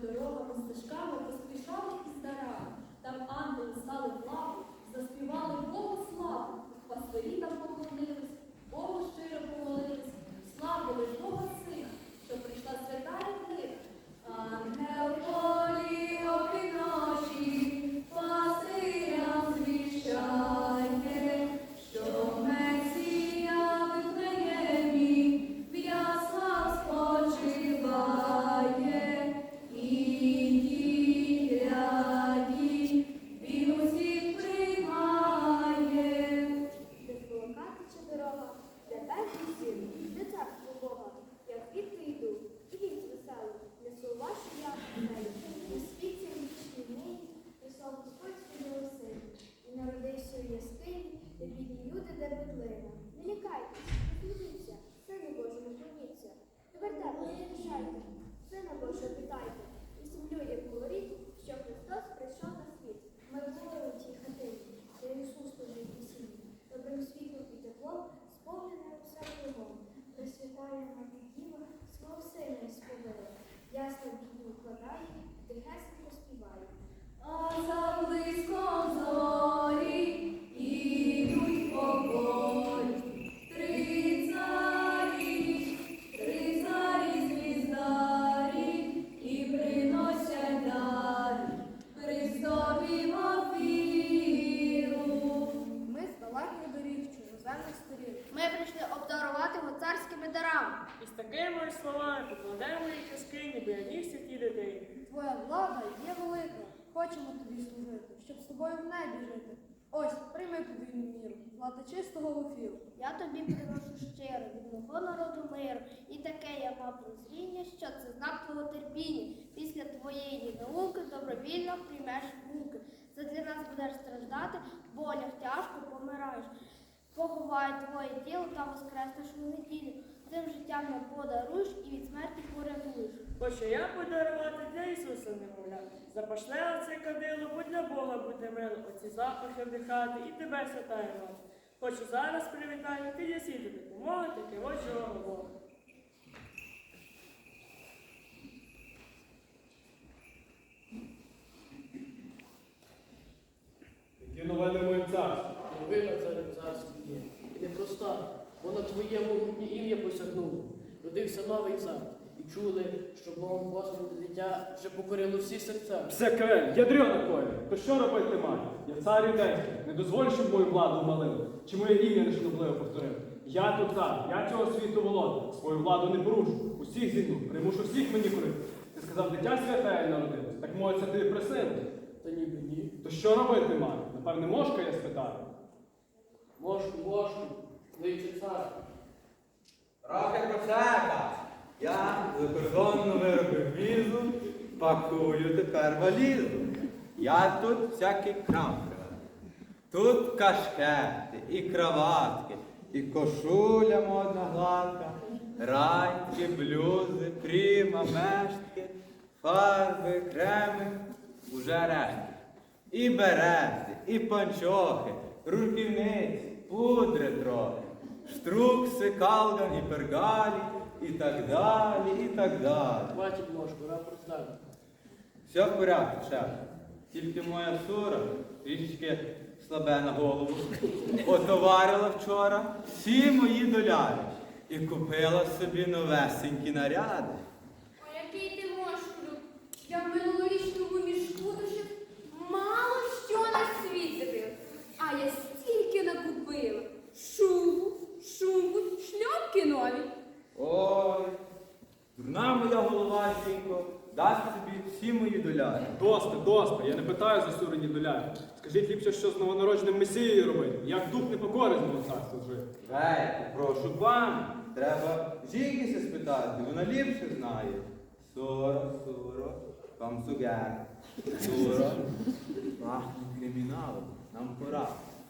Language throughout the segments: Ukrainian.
дорогами, стежками. мене діва, слов сильний сповила, ясно бідну вкладає, тихесенько співає. А за близько зо. Й слова, покладемо їх у скині, бо я ніг святі дитині. Твоя влада є велика. Хочемо тобі служити, щоб з тобою в небі жити. Ось, прийми подвійну міру, злата чистого ефіру. Я тобі приношу щиро від мого народу миру. І таке я мав прозріння, що це знак твого терпіння. Після твоєї науки добровільно приймеш муки. Задля нас будеш страждати, в болях тяжко помираєш. Поховай твоє тіло та воскреснеш у неділю. Цим життям нам подаруєш і від смерті порятуєш. Хочу я подарувати для Ісуса немовля. Запашне оце кадило, будь для Бога буде мило, оці запахи вдихати і тебе святає мати. Хочу зараз привітати, ти є світу допомоги, таки очого Бога. Які новини моїм царстві? Непроста, бо на твоє могутнє ім'я посягнуло. Родився новий цар. І чули, що Богом Господу дитя вже покорило всі серця. Все крель, ядрена коля. То що робити маю? Я цар юдейський. Не дозволь, щоб мою владу вмалили. Чи моє ім'я нешанобливо повторив? Я тут цар, я цього світу володар. Свою владу не порушу. Усіх зійду, примушу всіх мені корити. Ти сказав, дитя святе народилось. Так моє це тобі приснилось. Та ніби ні. То що робити маю? Напевне, мошка я спитаю. Мошку, мошку, кличе цар. Трохи просека. Я закордонно виробив візу, пакую тепер валізу. Я тут всякий крам. Тут кашкети, і краватки, і кошуля модна гладка, райки, блюзи, пріма, мештки, фарби, креми, уже рештки. І берети, і панчохи, руківниці, пудри трохи, штрукси, калган і пергалі, і так далі, і так далі. Хватить ложку, рапорт ставить. Все в порядку, шеф. Тільки моя сура трішечки слабе на голову. Отоварила вчора всі мої доляри і купила собі новесенькі наряди. О, який ти мошкру! Я в минулорічному мішку душив мало що на світ дивив. А я стільки накупила. Шубу, шубу, шльопки нові. Ой, дурна моя голова, жінко, дасть собі всі мої доляри. Доста, доста, я не питаю за сурені доляри. Скажіть ліпше, що з новонародженим месією робити, як дух непокори з мого царства жив. Ей, прошу пан, треба жінки се спитати, вона ліпше знає. Соро, соро, вам сугер. Соро. Ах, криміналу, нам пора.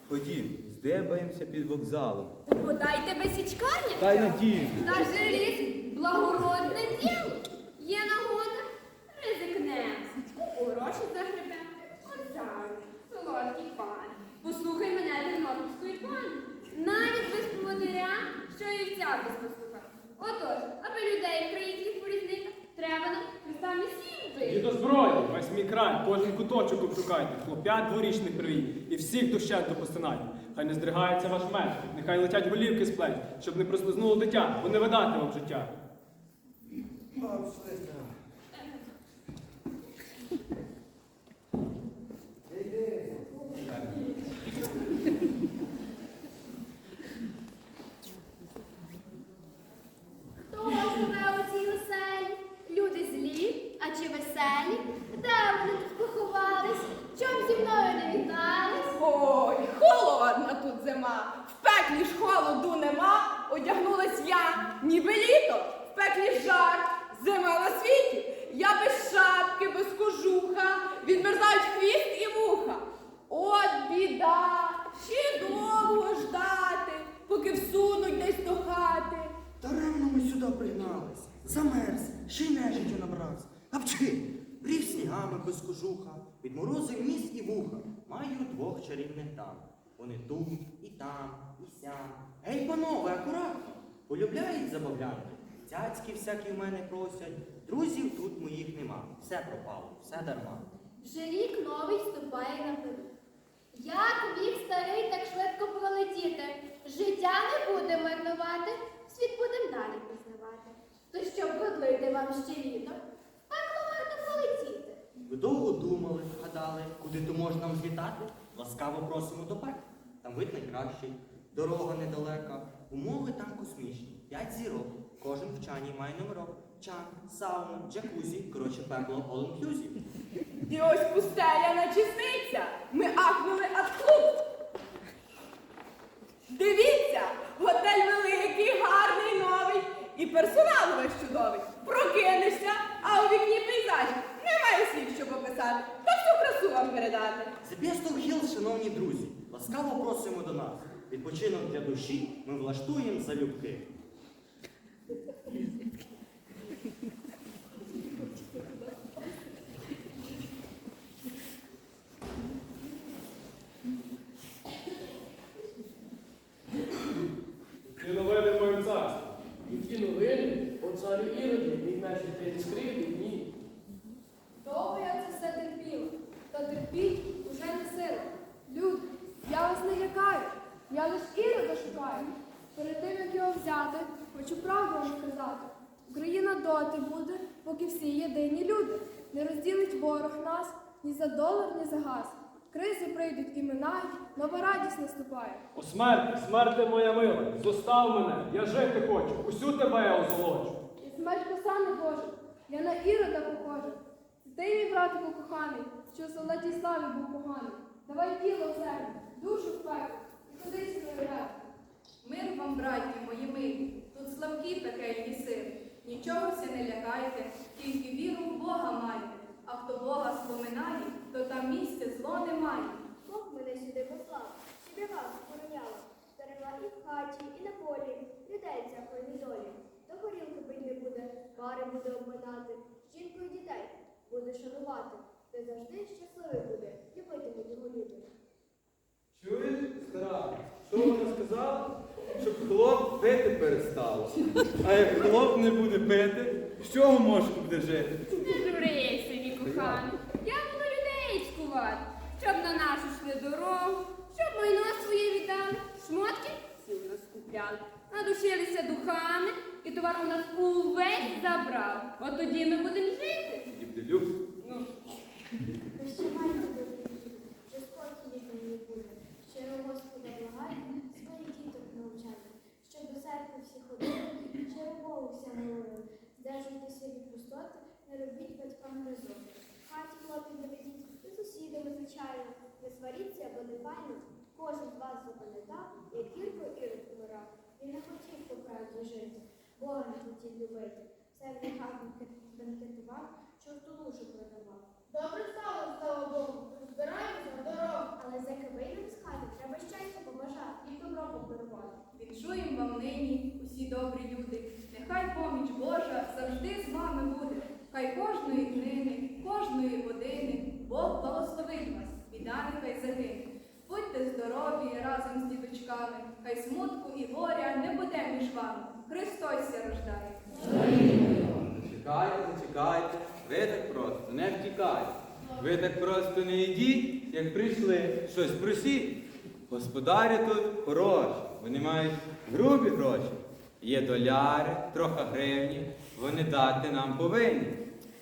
Ходім, здебаємося під вокзалом. Подай тебе січкарня. Дай надію. Та желіз благородне діло. Є нагода, ризикнем. У гроші загребем. Оцар, солодкий пан. Послухай мене тернопільської пані. Навіть без поводиря, що і вця без послуха. Отож, аби людей українських порізниках треба нам Христа Месію І до зброї, весь мій край, кожен куточок обшукайте, хлоп'ят дворічних привіть, всіх дощенту посинайте. Хай не здригається ваш меч, нехай летять голівки з плеч, щоб не прослизнуло дитя, бо не видати вам життя. Хто у цій оселі? Люди злі, а чи веселі? Де вони тут зима. В пеклі ж холоду нема. Одягнулась я, ніби літо. В пеклі жар, зима на світі. Я без шапки, без кожуха. Відмерзають хвіст і вуха. От біда, ще довго ждати, поки всунуть десь до хати. Даремно ми сюди пригнались. Замерз, ще й нежиттю набрався. Апчи, брів снігами без кожуха, відморозив ніс і вуха. Маю двох чарівних дам. Вони тут, і там, і сям. Гей, панове, акуратно. Полюбляють забавлянки. Цяцьки всякі в мене просять. Друзів тут моїх нема. Все пропало, все дарма. Вже рік новий ступає на пилу. Як вік старий так швидко пролетіти? Життя не буде марнувати, світ будем далі пізнавати. То щоб годлити вам ще літо, пекло варто полетіти. Ви довго думали, гадали, куди то можна нам злітати? Ласкаво просимо до пекла. Там вид найкращий, дорога недалека, умови там космічні, п'ять зірок. Кожен в чані має номерок. Чан, сауна, джакузі, коротше пекло, all inclusive. І ось пустеля начисниця. Ми ахнули ад клуб. Дивіться, готель великий, гарний, новий. І персонал весь чудовий. Прокинешся, а у вікні пейзаж. Немає слів, щоб описати. Вам передати. The Best of шановні друзі, ласкаво просимо до нас. Відпочинок для душі ми влаштуємо залюбки. Ти новини в моїм царстві. Які новини, о царю Іроді. Довго я це все терпіла, та терпіть уже не сила. Люди, я вас не лякаю, я лиш ірода шукаю. Перед тим, як його взяти, хочу правду вам сказати. Україна доти буде, поки всі єдині люди. Не розділить ворог нас ні за долар, ні за газ. Кризи прийдуть і минають, нова радість наступає. О смерті, смерти моя мила, зостав мене, я жити хочу, усю тебе я озолочу. І смерть коса не Божа, я на ірода похожа. Ти, мій братику коханий, що в солдатій славі був поганий. Давай тіло в землю, душу в і кудись не ряд. Мир вам, браті мої милі, тут слабкі пекельні. Нічого ся не лякайте, тільки віру в Бога майте. А хто Бога споминає, то там місця зло немає. Бог мене сюди послав, щоб вас охороняла. Стерегла і в хаті, і на полі, людей всякої недолі. То горілки пить не буде, пари буде обминати, жінку і дітей буде шанувати. Ти завжди щасливий буде, любитимуть його люди. Чуєш, стара, що вона сказала? Щоб хлоп пити перестав. А як хлоп не буде пити, з чого мошку буде жити? Не журися, мій коханий. Я буду людей цькувати, щоб на нашу йшли дорогу, щоб майно своє віддали, шмотки всі у нас купляли. Надушилися духами, і товар у нас увесь забрав. От тоді ми будемо жити. Дівделюк. Прощавайте, добрі, вже спокій мені буде. Щиро Господа благайте, своїх діток навчайте, щоб до церкви всі ходили, щиро Богу вся молили. Здержуйтеся від пустоти, не робіть батькам гризоти. В хаті хлопів не ведіть, і сусідами, звичайно, не сваріться, бо не файно. Кожен з вас запам'ятав, як гірко Ірод помирав. Він не хотів по правді жити, Бога не хотів любити. Все в гріхах бенкетував, чорту душу продавав. Добре стало, слава Богу, збираємося на дорогу. Але за кивином з хати треба щастя побажати і добро подарувати. Віншуємо вам нині, усі добрі люди. Нехай поміч Божа завжди з вами буде. Хай кожної днини, кожної години Бог благословить вас, біда нехай загине. Будьте здорові разом з діточками, хай смутку і горя не буде між вами. Христос ся рождає. Зачекайте, зачекайте, ви так просто не втікайте. Ви так просто не йдіть, як прийшли, щось просіть. Господарі тут хороші, вони мають грубі гроші. Є доляри, трохи гривні, вони дати нам повинні.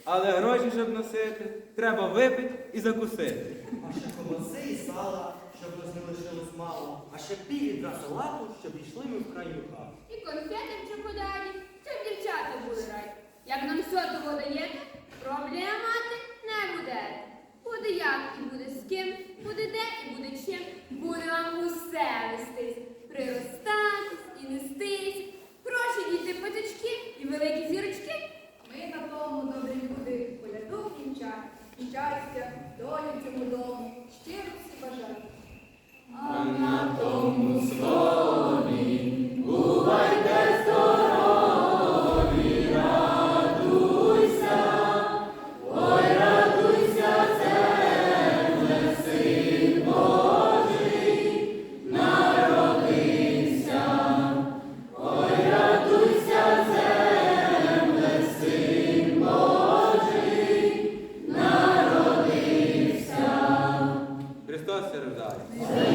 Але гроші, щоб носити, треба випити і закусити. А ще колоси і сала, щоб нас не лишилось мало. А ще пів відра салату, щоб йшли ми в краю хату. І конфети в чоколаді, щоб дівчата були раді. Як нам все того даєте, проблем мати не буде. Буде як і буде з ким,